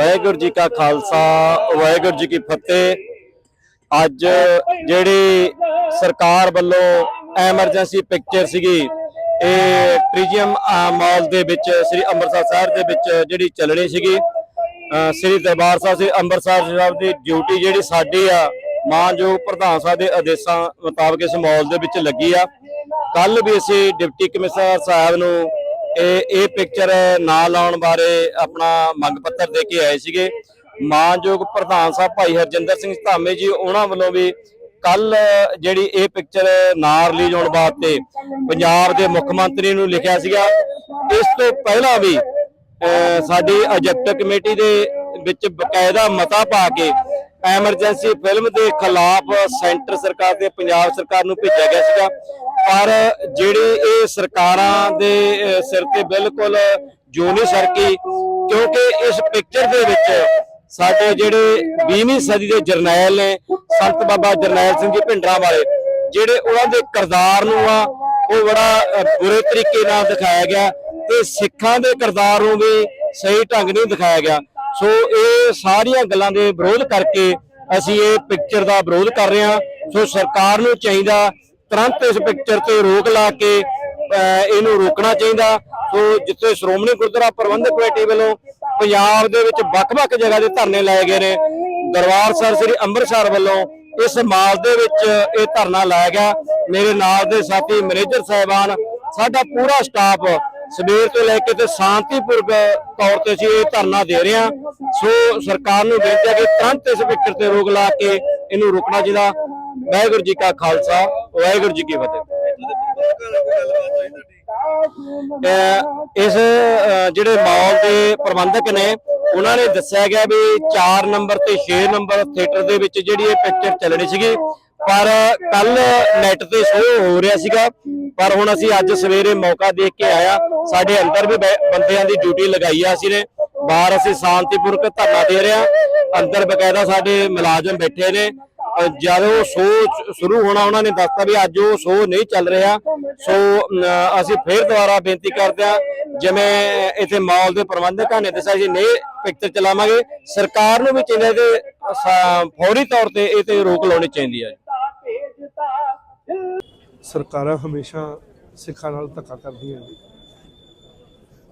ਵਾਹਿਗੁਰੂ ਜੀ ਕਾ ਖਾਲਸਾ, ਵਾਹਿਗੁਰੂ ਜੀ ਕੀ ਫਤਿਹ। ਅੱਜ ਜਿਹੜੀ ਸਰਕਾਰ ਵੱਲੋਂ ਐਮਰਜੈਂਸੀ ਪਿਕਚਰ ਸੀਗੀ, ਇਹ ਟ੍ਰੀਜੀਅਮ ਮਾਲ ਦੇ ਵਿੱਚ, ਸ੍ਰੀ ਅੰਮ੍ਰਿਤਸਰ ਸਾਹਿਬ ਦੇ ਵਿੱਚ ਜਿਹੜੀ ਚੱਲਣੀ ਸੀਗੀ ਸ੍ਰੀ ਦਰਬਾਰ ਸਾਹਿਬ, ਸ੍ਰੀ ਅੰਮ੍ਰਿਤਸਰ ਸਾਹਿਬ ਦੀ ਡਿਊਟੀ ਜਿਹੜੀ ਸਾਡੀ ਆ, ਮਾਨਯੋਗ ਪ੍ਰਧਾਨ ਸਾਹਿਬ ਦੇ ਆਦੇਸ਼ਾਂ ਮੁਤਾਬਕ ਇਸ ਮਾਲ ਦੇ ਵਿੱਚ ਲੱਗੀ ਆ। ਕੱਲ ਵੀ ਅਸੀਂ ਡਿਪਟੀ ਕਮਿਸ਼ਨਰ ਸਾਹਿਬ ਨੂੰ ਇਹ ਇਹ ਪਿਕਚਰ ਨਾ ਲਾਉਣ ਬਾਰੇ ਆਪਣਾ ਮੰਗ ਪੱਤਰ ਦੇ ਕੇ ਆਏ ਸੀਗੇ। ਮਾਨਯੋਗ ਪ੍ਰਧਾਨ ਸਾਹਿਬ ਭਾਈ ਹਰਜਿੰਦਰ ਸਿੰਘ ਧਾਮੇ ਜੀ, ਉਹਨਾਂ ਵੱਲੋਂ ਵੀ ਕੱਲ ਜਿਹੜੀ ਇਹ ਪਿਕਚਰ ਨਾ ਰਿਲੀਜ਼ ਹੋਣ ਵਾਸਤੇ ਪੰਜਾਬ ਦੇ ਮੁੱਖ ਮੰਤਰੀ ਨੂੰ ਲਿਖਿਆ ਸੀਗਾ। ਇਸ ਤੋਂ ਪਹਿਲਾਂ ਵੀ, ਅਹ, ਸਾਡੀ ਐਜੈਕਟ ਕਮੇਟੀ ਦੇ ਵਿੱਚ ਬਕਾਇਦਾ ਮਤਾ ਪਾ ਕੇ ਐਮਰਜੈਂਸੀ ਫਿਲਮ ਦੇ ਖਿਲਾਫ ਸੈਂਟਰ ਸਰਕਾਰ ਤੇ ਪੰਜਾਬ ਸਰਕਾਰ ਨੂੰ ਭੇਜਿਆ ਗਿਆ ਸੀਗਾ। ਪਰ ਜਿਹੜੇ ਇਹ ਸਰਕਾਰਾਂ ਦੇ ਸਿਰ ਤੇ ਬਿਲਕੁਲ ਜੋ ਨਹੀਂ ਸਰਕੀ, ਕਿਉਂਕਿ ਇਸ ਪਿਕਚਰ ਦੇ ਵਿੱਚ ਸਾਡੇ ਜਿਹੜੇ 20ਵੀਂ ਸਦੀ ਦੇ ਜਰਨੈਲ ਨੇ, ਸੰਤ ਬਾਬਾ ਜਰਨੈਲ ਸਿੰਘ ਜੀ ਭਿੰਡਰਾਂ ਵਾਲੇ, ਜਿਹੜੇ ਉਹਨਾਂ ਦੇ ਕਿਰਦਾਰ ਨੂੰ ਆ, ਉਹ ਬੜਾ ਬੁਰੇ ਤਰੀਕੇ ਨਾਲ ਦਿਖਾਇਆ ਗਿਆ ਤੇ ਸਿੱਖਾਂ ਦੇ ਕਿਰਦਾਰ ਨੂੰ ਵੀ ਸਹੀ ਢੰਗ ਨਹੀਂ ਦਿਖਾਇਆ ਗਿਆ। ਸੋ ਇਹ ਸਾਰੀਆਂ ਗੱਲਾਂ ਦੇ ਵਿਰੋਧ ਕਰਕੇ ਅਸੀਂ ਇਹ ਪਿਕਚਰ ਦਾ ਵਿਰੋਧ ਕਰ ਰਹੇ ਹਾਂ। ਸੋ ਸਰਕਾਰ ਨੂੰ ਚਾਹੀਦਾ ਤੁਰੰਤ ਇਸ ਪਿਕਚਰ ਤੇ ਰੋਕ ਲਾ ਕੇ ਇਹਨੂੰ ਰੋਕਣਾ ਚਾਹੀਦਾ। ਸੋ ਜਿੱਥੇ ਸ਼੍ਰੋਮਣੀ ਗੁਰਦੁਆਰਾ ਪ੍ਰਬੰਧਕ ਕਮੇਟੀ ਵੱਲੋਂ ਪੰਜਾਬ ਦੇ ਵਿੱਚ ਵੱਖ-ਵੱਖ ਜਗ੍ਹਾ ਦੇ ਧਰਨੇ ਲਾਏ ਗਏ ਨੇ, ਦਰਬਾਰ ਸਾਹਿਬ ਸ੍ਰੀ ਅੰਮ੍ਰਿਤਸਰ ਵੱਲੋਂ ਇਸ ਮਾਲ ਦੇ ਵਿੱਚ ਇਹ ਧਰਨਾ ਲਾਇਆ ਗਿਆ। ਮੇਰੇ ਨਾਲ ਦੇ ਸਾਥੀ ਮੈਨੇਜਰ ਸਾਹਿਬਾਨ, ਸਾਡਾ ਪੂਰਾ ਸਟਾਫ ਸਵੇਰ ਤੋਂ ਲੈ ਕੇ ਤੇ ਸ਼ਾਂਤੀਪੂਰਵਕ ਤੌਰ ਤੇ ਅਸੀਂ ਇਹ ਧਰਨਾ ਦੇ ਰਹੇ ਹਾਂ। ਸੋ ਸਰਕਾਰ ਨੂੰ ਬੇਨਤੀ ਹੈ ਕਿ ਤੁਰੰਤ ਇਸ ਪਿਕਚਰ ਤੇ ਰੋਕ ਲਾ ਕੇ ਇਹਨੂੰ ਰੋਕਣਾ ਚਾਹੀਦਾ। ਵਾਹਿਗੁਰੂ ਜੀ ਕਾ ਖਾਲਸਾ, ਵਾਹਿਗੁਰੂ ਜੀ ਕੀ ਫਤਿਹ। ਅਹ ਇਸ ਜਿਹੜੇ ਮਾਲ ਦੇ ਪ੍ਰਬੰਧਕ ਨੇ, ਉਹਨਾਂ ਨੇ ਦੱਸਿਆ ਗਿਆ ਵੀ 4 ਨੰਬਰ ਤੇ 6 ਨੰਬਰ ਥੀਏਟਰ ਦੇ ਵਿੱਚ ਜਿਹੜੀ ਇਹ ਪਿਕਚਰ ਚੱਲਣੀ ਸੀਗੀ। ਪਰ ਕੱਲ ਨੈਟ ਤੇ ਸ਼ੋਅ ਹੋ ਰਿਹਾ ਸੀਗਾ। ਪਰ ਹੁਣ ਅਸੀਂ ਅੱਜ ਸਵੇਰੇ ਮੌਕਾ ਦੇਖ ਕੇ ਆਇਆ। ਸਾਡੇ ਅੰਦਰ ਵੀ ਬੰਦਿਆਂ ਦੀ ਡਿਊਟੀ ਲਗਾਈ ਆ ਅਸੀਂ ਨੇ। ਬਾਹਰ ਅਸੀਂ ਸ਼ਾਂਤੀਪੂਰਵਕ ਧਰਨਾ ਦੇ ਰਹੇ ਹਾਂ ਅੰਦਰ ਬਕਾਇਦਾ ਸਾਡੇ ਮੁਲਾਜ਼ਮ ਬੈਠੇ ਨੇ। ਜਦੋਂ ਸ਼ੋਅ ਸ਼ੁਰੂ ਹੋਣਾ, ਉਹਨਾਂ ਨੇ ਦੱਸਤਾ ਵੀ ਅੱਜ ਉਹ ਸ਼ੋਅ ਨਹੀਂ ਚੱਲ ਰਿਹਾ। ਸੋ ਅਸੀਂ ਫੇਰ ਦੁਬਾਰਾ ਬੇਨਤੀ ਕਰਦੇ ਹਾਂ ਜਿਵੇਂ ਇੱਥੇ ਮਾਲ ਦੇ ਪ੍ਰਬੰਧਕਾਂ ਨੇ ਦੱਸਿਆ ਜੀ ਨਹੀਂ ਪਿਕਚਰ ਚਲਾਵਾਂਗੇ। ਸਰਕਾਰ ਨੂੰ ਵੀ ਚਾਹੀਦਾ ਤੇ ਫੌਰੀ ਤੌਰ ਤੇ ਇਹ ਤੇ ਰੋਕ ਲਾਉਣੀ ਚਾਹੀਦੀ ਹੈ ਸਰਕਾਰਾਂ ਹਮੇਸ਼ਾ ਸਿੱਖਾਂ ਨਾਲ ਧੱਕਾ ਕਰਦੀਆਂ ਨੇ।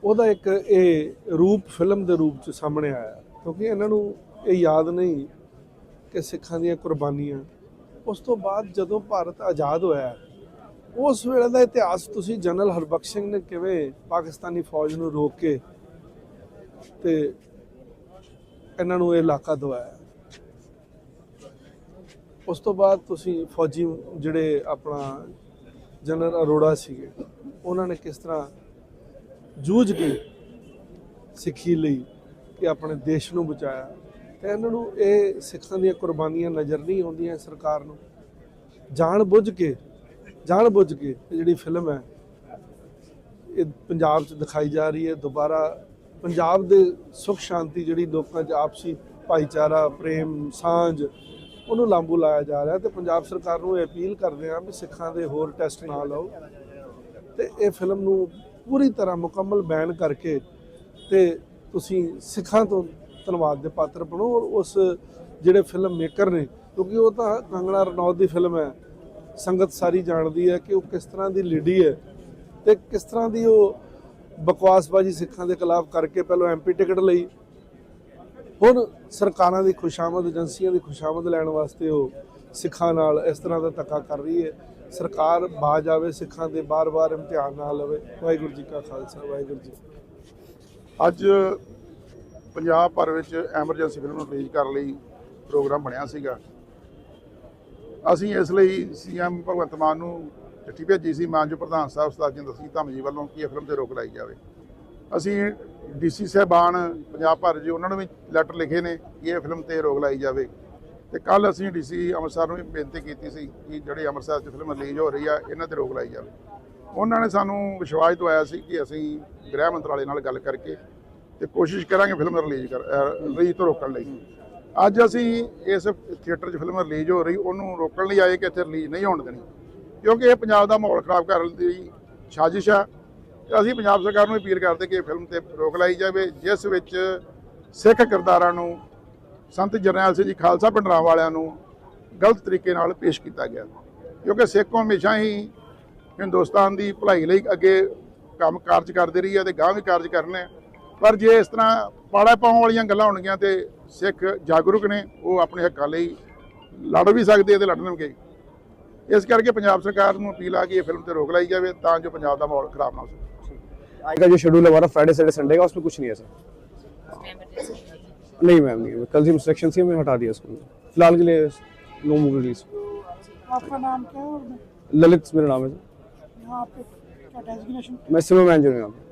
ਉਹਦਾ ਇੱਕ ਇਹ ਰੂਪ, ਫਿਲਮ ਦੇ ਰੂਪ ਚ ਸਾਹਮਣੇ ਆਇਆ ਕਿਉਂਕਿ ਇਹਨਾਂ ਨੂੰ ਇਹ ਯਾਦ ਨਹੀਂ ਕਿ ਸਿੱਖਾਂ ਦੀਆਂ ਕੁਰਬਾਨੀਆਂ। ਉਸ ਤੋਂ ਬਾਅਦ ਜਦੋਂ ਭਾਰਤ ਆਜ਼ਾਦ ਹੋਇਆ ਉਸ ਵੇਲੇ ਦਾ ਇਤਿਹਾਸ ਤੁਸੀਂ ਜਨਰਲ ਹਰਬਖਸ਼ ਸਿੰਘ ਨੇ ਕਿਵੇਂ ਪਾਕਿਸਤਾਨੀ ਫੌਜ ਨੂੰ ਰੋਕ ਕੇ ਤੇ ਇਹਨਾਂ ਨੂੰ ਇਹ ਇਲਾਕਾ ਦਵਾਇਆ। ਉਸ ਤੋਂ ਬਾਅਦ ਤੁਸੀਂ ਫੌਜੀ ਜਿਹੜੇ ਆਪਣਾ ਜਨਰਲ ਅਰੋੜਾ ਸੀਗੇ, ਉਹਨਾਂ ਨੇ ਕਿਸ ਤਰ੍ਹਾਂ ਜੂਝ ਕੇ ਸਿੱਖੀ ਲਈ ਕਿ ਆਪਣੇ ਦੇਸ਼ ਨੂੰ ਬਚਾਇਆ? ਤੇ ਇਹਨਾਂ ਨੂੰ ਇਹ ਸਿੱਖਾਂ ਦੀਆਂ ਕੁਰਬਾਨੀਆਂ ਨਜ਼ਰ ਨਹੀਂ ਆਉਂਦੀਆਂ ਸਰਕਾਰ ਨੂੰ। ਜਾਣ ਬੁੱਝ ਕੇ, ਜਾਣ ਬੁੱਝ ਕੇ ਇਹ ਜਿਹੜੀ ਫਿਲਮ ਹੈ, ਇਹ ਪੰਜਾਬ 'ਚ ਦਿਖਾਈ ਜਾ ਰਹੀ ਹੈ। ਦੁਬਾਰਾ ਪੰਜਾਬ ਦੇ ਸੁਖ ਸ਼ਾਂਤੀ ਜਿਹੜੀ ਲੋਕਾਂ 'ਚ ਆਪਸੀ ਭਾਈਚਾਰਾ, ਪ੍ਰੇਮ, ਸਾਂਝ ਉਹਨੂੰ ਲਾਂਬੂ ਲਾਇਆ ਜਾ ਰਿਹਾ ਤੇ ਪੰਜਾਬ ਸਰਕਾਰ ਨੂੰ ਇਹ ਅਪੀਲ ਕਰਦੇ ਹਾਂ ਵੀ ਸਿੱਖਾਂ ਦੇ ਹੋਰ ਟੈਸਟ ਨਾ ਲਓ ਤੇ ਇਹ ਫਿਲਮ ਨੂੰ ਪੂਰੀ ਤਰ੍ਹਾਂ ਮੁਕੰਮਲ ਬੈਨ ਕਰਕੇ ਤੇ ਤੁਸੀਂ ਸਿੱਖਾਂ ਤੋਂ ਧੰਨਵਾਦ ਦੇ ਪਾਤਰ ਬਣੋ ਔਰ ਉਸ ਜਿਹੜੇ ਫਿਲਮ ਮੇਕਰ ਨੇ, ਕਿਉਂਕਿ ਉਹ ਤਾਂ ਕੰਗਣਾ ਰਣੌਤ ਦੀ ਫਿਲਮ ਹੈ, ਸੰਗਤ ਸਾਰੀ ਜਾਣਦੀ ਹੈ ਕਿ ਉਹ ਕਿਸ ਤਰ੍ਹਾਂ ਦੀ ਲੀਡੀ ਹੈ ਤੇ ਕਿਸ ਤਰ੍ਹਾਂ ਦੀ ਉਹ ਬਕਵਾਸਬਾਜੀ ਸਿੱਖਾਂ ਦੇ ਖਿਲਾਫ ਕਰਕੇ ਪਹਿਲਾਂ ਐਮਪੀ ਟਿਕਟ ਲਈ ਹੁਣ ਸਰਕਾਰਾਂ ਦੀ ਖੁਸ਼ਾਮਦ, ਏਜੰਸੀਆਂ ਦੀ ਖੁਸ਼ਾਮਦ ਲੈਣ ਵਾਸਤੇ ਉਹ ਸਿੱਖਾਂ ਨਾਲ ਇਸ ਤਰ੍ਹਾਂ ਦਾ ਧੱਕਾ ਕਰ ਰਹੀ ਹੈ। ਸਰਕਾਰ ਬਾਜ ਆਵੇ ਸਿੱਖਾਂ ਦੇ ਬਾਰ-ਬਾਰ ਇਮਤਿਹਾਨ ਨਾ ਲਵੇ। ਵਾਹਿਗੁਰੂ ਜੀ ਕਾ ਖਾਲਸਾ, ਵਾਹਿਗੁਰੂ ਜੀ ਅੱਜ ਪੰਜਾਬ ਭਰ ਵਿੱਚ ਐਮਰਜੈਂਸੀ ਫਿਲਮ ਨੂੰ ਰਿਲੀਜ਼ ਕਰਨ ਲਈ ਪ੍ਰੋਗਰਾਮ ਬਣਿਆ ਸੀਗਾ। ਅਸੀਂ ਇਸ ਲਈ ਸੀਐਮ ਭਗਵੰਤ ਮਾਨ ਨੂੰ ਚਿੱਠੀ ਭੇਜੀ ਸੀ। ਮਾਨਜੋ ਪ੍ਰਧਾਨ ਸਾਹਿਬ, ਸਰਦਾਰ ਜਿੰਦਰ ਸਿੰਘ ਧਾਮੀ ਜੀ ਵੱਲੋਂ ਕਿ ਇਹ ਫਿਲਮ ਤੇ ਰੋਕ ਲਾਈ ਜਾਵੇ। ਅਸੀਂ ਡੀਸੀ ਸਾਹਿਬਾਨ ਪੰਜਾਬ ਭਰ ਜੀ, ਉਹਨਾਂ ਨੂੰ ਵੀ ਲੈਟਰ ਲਿਖੇ ਨੇ ਕਿ ਇਹ ਫਿਲਮ ਤੇ ਰੋਕ ਲਾਈ ਜਾਵੇ। ਤੇ ਕੱਲ ਅਸੀਂ ਡੀਸੀ ਅੰਮ੍ਰਿਤਸਰ ਨੂੰ ਵੀ ਬੇਨਤੀ ਕੀਤੀ ਸੀ ਕਿ ਜਿਹੜੀ ਅੰਮ੍ਰਿਤਸਰ 'ਚ ਫਿਲਮ ਰਿਲੀਜ਼ ਹੋ ਰਹੀ ਆ, ਇਹਨਾਂ ਤੇ ਰੋਕ ਲਾਈ ਜਾਵੇ। ਉਹਨਾਂ ਨੇ ਸਾਨੂੰ ਵਿਸ਼ਵਾਸ ਦਵਾਇਆ ਸੀ ਕਿ ਅਸੀਂ ਗ੍ਰਹਿ ਮੰਤਰਾਲੇ ਨਾਲ ਗੱਲ ਕਰਕੇ ਤੇ ਕੋਸ਼ਿਸ਼ ਕਰਾਂਗੇ ਫਿਲਮ ਰਿਲੀਜ਼ ਕਰ ਰਿਲੀਜ਼ ਤੋਂ ਰੋਕਣ ਲਈ। ਅੱਜ ਅਸੀਂ ਇਸ ਥੀਏਟਰ 'ਚ ਫਿਲਮ ਰਿਲੀਜ਼ ਹੋ ਰਹੀ, ਉਹਨੂੰ ਰੋਕਣ ਲਈ ਆਏ ਕਿ ਇੱਥੇ ਰਿਲੀਜ਼ ਨਹੀਂ ਹੋਣ ਦੇਣੀ। ਕਿਉਂਕਿ ਇਹ ਪੰਜਾਬ ਦਾ ਮਾਹੌਲ ਖਰਾਬ ਕਰਨ ਦੀ ਸਾਜ਼ਿਸ਼ ਆ ਅਸੀਂ ਪੰਜਾਬ ਸਰਕਾਰ ਨੂੰ ਅਪੀਲ ਕਰਦੇ ਕਿ ਇਹ ਫਿਲਮ ਤੇ ਰੋਕ ਲਾਈ ਜਾਵੇ, ਜਿਸ ਵਿੱਚ ਸਿੱਖ ਕਿਰਦਾਰਾਂ ਨੂੰ, ਸੰਤ ਜਰਨੈਲ ਸਿੰਘ ਜੀ ਖਾਲਸਾ ਪਿੰਡਰਾਂ ਵਾਲਿਆਂ ਨੂੰ ਗਲਤ ਤਰੀਕੇ ਨਾਲ ਪੇਸ਼ ਕੀਤਾ ਗਿਆ। ਕਿਉਂਕਿ ਸਿੱਖ ਹਮੇਸ਼ਾ ਹੀ ਹਿੰਦੁਸਤਾਨ ਦੀ ਭਲਾਈ ਲਈ ਅੱਗੇ ਕੰਮ ਕਾਰਜ ਕਰਦੇ ਰਹੀ ਹੈ ਤੇ ਗਾਂ ਵੀ ਕਾਰਜ ਕਰਨੇ ਆ। ਪਰ ਜੇ ਇਸ ਤਰ੍ਹਾਂ ਪਾੜਾ ਪਾਉਣ ਵਾਲੀਆਂ ਗੱਲਾਂ ਹੋਣਗੀਆਂ ਤੇ ਸਿੱਖ ਜਾਗਰੂਕ ਨੇ, ਉਹ ਆਪਣੇ ਹੱਕਾਂ ਲਈ ਲੜ ਵੀ ਸਕਦੇ ਆ ਤੇ ਲੜਨਗੇ। ਇਸ ਕਰਕੇ ਪੰਜਾਬ ਸਰਕਾਰ ਨੂੰ ਅਪੀਲ ਆ ਕਿ ਇਹ ਫਿਲਮ ਤੇ ਰੋਕ ਲਾਈ ਜਾਵੇ ਤਾਂ ਜੋ ਪੰਜਾਬ ਦਾ ਮਾਹੌਲ ਖਰਾਬ ਨਾ ਹੋ ਸਕੇ। आज का जो शेड्यूल हमारा फ्राइडे सैटरडे संडे का उसमें कुछ नहीं है सर नहीं मैम नहीं कल से इंस्ट्रक्शन थी हमें हटा दिया उसको फ़िलहाल के लिए नो मूवी रिलीज़ आपका नाम क्या है ललित मेरा नाम है सर मैं सिविल मैनेजर हूँ यहाँ पे।